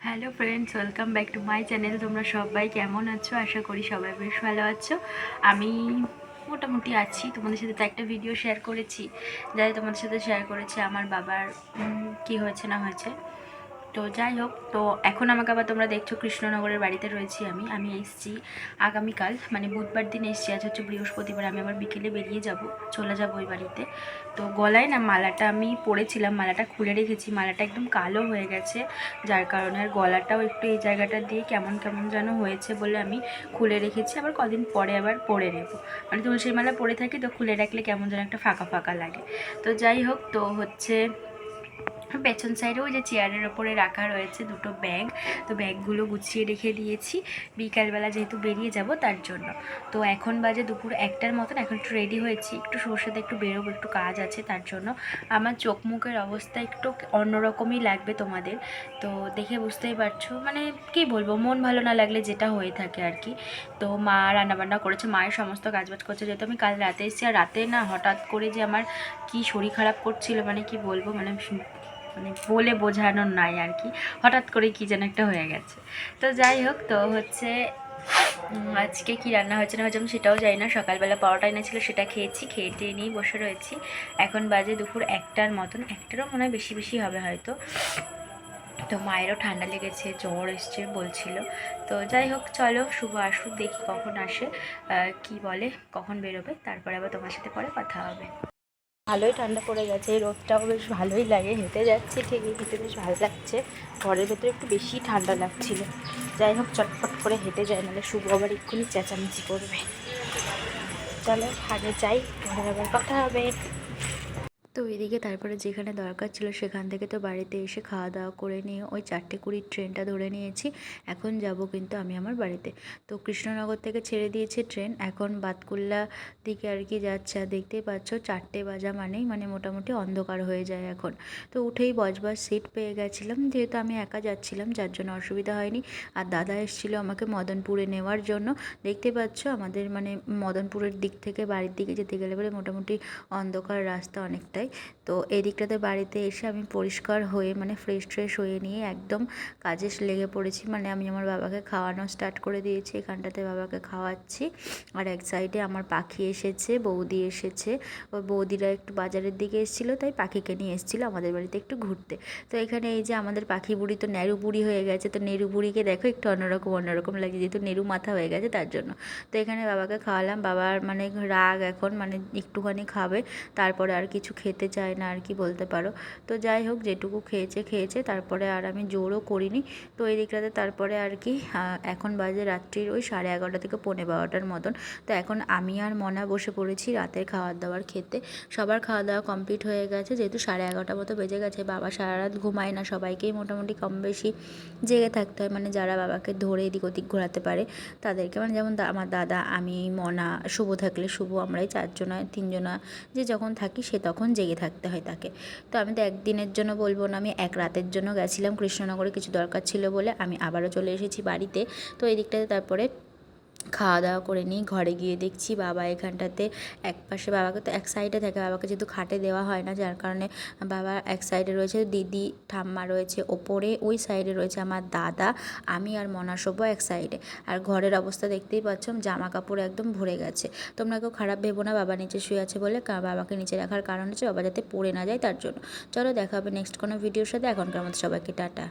Hello friends, welcome back to my channel. তোমরা সবাই কেমন আছো? আশা করি সবাই বেশ ভালো আছো। আমি মোটামুটি আছি। তোমাদের সাথে তো একটা ভিডিও শেয়ার করেছি। যাই তোমাদের সাথে শেয়ার করেছি। আমার বাবার কি হয়েছে না হয়েছে। তো যাই হোক, তো এখন আমাকে আবার তোমরা দেখছ কৃষ্ণনগরের বাড়িতে রয়েছি আমি। আমি এসছি আগামীকাল মানে বুধবার দিন এসছি, আজ হচ্ছে বৃহস্পতিবার, আমি আবার বিকেলে বেরিয়ে যাব, চলে যাব ওই বাড়িতে। তো গলায় না মালাটা, আমি পরেছিলাম, মালাটা খুলে রেখেছি, মালাটা একদম কালো হয়ে গেছে, যার কারণে আর গলাটাও একটু এই জায়গাটা দিয়ে কেমন কেমন যেন হয়েছে বলে আমি খুলে রেখেছি, আবার কদিন পরে আবার পরে নেব। মানে তুলসীর মালা পরে থাকি, তো খুলে রাখলে কেমন যেন একটা ফাঁকা ফাঁকা লাগে। তো যাই হোক, তো হচ্ছে পেছন সাইডেও যে চেয়ারের ওপরে রাখা রয়েছে দুটো ব্যাগ তো ব্যাগগুলো গুছিয়ে রেখে দিয়েছি। বিকালবেলা যেহেতু বেরিয়ে যাব, তার জন্য। তো এখন বাজে দুপুর একটার মতন, এখন একটু রেডি হয়েছি। একটু সরষেতে একটু বেরোবো, একটু কাজ আছে, তার জন্য। আমার চোখ মুখের অবস্থা একটু অন্যরকমই লাগবে তোমাদের। তো দেখে বুঝতেই পারছ মানে কি বলব, মন ভালো না লাগলে যেটা হয়ে থাকে আর কি। তো মা রান্নাবান্না করেছে, মায়ের সমস্ত কাজবাজ করছে। যেহেতু আমি কাল রাতে এসেছি, আর রাতে না হঠাৎ করে যে আমার কি শরীর খারাপ করছিল মানে কি বলব মানে মানে বলে বোঝানোর নাই আর কি। হঠাৎ করে কি যেন একটা হয়ে গেছে। তো যাই হোক, তো হচ্ছে আজকে কি রান্না হয়েছে না হয়েছে আমি সেটাও জানি না। সকালবেলা পরোটা এনেছিল, সেটা খেয়েছি, খেয়ে টেয়ে নিয়েই বসে রয়েছি। এখন বাজে দুপুর একটার মতন। একটারও মনে হয় বেশি বেশি হবে হয়তো। তো মায়েরও ঠান্ডা লেগেছে, জ্বর এসছে বলছিল। তো যাই হোক, চলো, শুভ আসুক, দেখি কখন আসে কি বলে, কখন বেরোবে। তারপরে আবার তোমার সাথে পরে কথা হবে। ভালোই ঠান্ডা পড়ে গেছে রোদটাও বেশ ভালোই লাগে, হেঁটে যাচ্ছে ঠিকই হেঁটে বেশ ভালো লাগছে। ঘরের ভেতরে একটু বেশি ঠান্ডা লাগছিল। যাই হোক, চটপট করে হেঁটে যায় নাহলে শুভ আবার এক্ষুনি চেঁচামেচি করবে। তাহলে আগে যাই ঘরে আবার কথা হবে। তো এদিকে তারপরে যেখানে দরকার ছিল সেখান থেকে তো বাড়িতে এসে খাওয়া দাওয়া করে নিয়ে ওই চারটে কুড়ির ট্রেনটা ধরে নিয়েছি। এখন যাব কিন্তু আমি আমার বাড়িতে। তো কৃষ্ণনগর থেকে ছেড়ে দিয়েছে ট্রেন। এখন বাতকুল্লা দিকে আর কি যাচ্ছে আর দেখতেই পাচ্ছ চারটে বাজা মানেই মানে মোটামুটি অন্ধকার হয়ে যায় এখন। তো উঠেই বজবজ সিট পেয়ে গেছিলাম। যেহেতু আমি একা যাচ্ছিলাম, যার জন্য অসুবিধা হয়নি। আর দাদা এসেছিল আমাকে মদনপুরে নেওয়ার জন্য। দেখতে পাচ্ছ আমাদের মানে মদনপুরের দিক থেকে বাড়ির দিকে যেতে গেলে পরে মোটামুটি অন্ধকার রাস্তা অনেকটাই। তো এদিকটাতে বাড়িতে এসে আমি পরিষ্কার হয়ে মানে ফ্রেশ ট্রেশ হয়ে নিয়ে একদম কাজে লেগে পড়েছি। মানে আমি আমার বাবাকে খাওয়ানো স্টার্ট করে দিয়েছি, এখানটাতে বাবাকে খাওয়াচ্ছি। আর এক সাইডে আমার পাখি এসেছে, বৌদি এসেছে। ওই বৌদিরা একটু বাজারের দিকে এসেছিল, তাই পাখিকে নিয়ে এসেছিল আমাদের বাড়িতে একটু ঘুরতে। তো এখানে এই যে আমাদের পাখি বুড়ি তো নেরু বুড়ি হয়ে গেছে, তো নেরু বুড়িকে দেখো একটু অন্যরকম অন্যরকম লাগে যেহেতু নেরু মাথা হয়ে গেছে তার জন্য। তো এখানে বাবাকে খাওয়ালাম, বাবার মানে রাগ এখন মানে একটুখানি খাবে, তারপরে আর কিছু খেতে চায় না আর কি বলতে পারো। তো যাই হোক, যেটুকু খেয়েছে খেয়েছে। তারপরে আর আমি জোরও করিনি। তো এই দিকটাতে তারপরে আর কি এখন বাজে রাত্রির ওই সাড়ে এগারোটা থেকে পৌনে বারোটার মতন। তো এখন আমি আর মনা বসে পড়েছি রাতের খাওয়ার দাওয়ার খেতে। সবার খাওয়া দাওয়া কমপ্লিট হয়ে গেছে। যেহেতু সাড়ে এগারোটা মতো বেজে গেছে, বাবা সারা রাত ঘুমায় না। সবাইকেই মোটামুটি কম বেশি জেগে থাকতে হয়। মানে যারা বাবাকে ধরে এদিক ওদিক ঘোরাতে পারে, তাদেরকে মানে যেমন আমার দাদা, আমি, মনা, শুভ থাকলে শুভ, আমরাই চারজনা, তিনজনা, যে যখন থাকি সে তখন জেগে থাকতে হয় তাকে। তো আমি তো একদিনের জন্য বলব না, আমি এক রাতের জন্য গেছিলাম, কৃষ্ণনগরে কিছু দরকার ছিল বলে আমি আবারও চলে এসেছি বাড়িতে। তো এই দিকটাতে তারপরে খাওয়া দাওয়া করে নিই। ঘরে গিয়ে দেখছি বাবা এখানটাতে এক পাশে বাবাকে, তো এক সাইডে থাকে বাবাকে যেহেতু খাটে দেওয়া হয় না, যার কারণে বাবা এক সাইডে রয়েছে, দিদি, ঠাম্মা রয়েছে, ওপরে ওই সাইডে রয়েছে আমার দাদা, আমি আর মনাসব্য এক সাইডে। আর ঘরের অবস্থা দেখতেই পাচ্ছ জামা কাপড় একদম ভরে গেছে। তোমরা কেউ খারাপ ভেবো না, বাবা নিচে শুয়ে আছে বলে বাবাকে নিচে রাখার কারণ হচ্ছে বাবা যাতে পড়ে না যায় তার জন্য। চলো দেখা হবে নেক্সট কোনো ভিডিওর সাথে, এখনকার মতো সবাইকে, টাটা।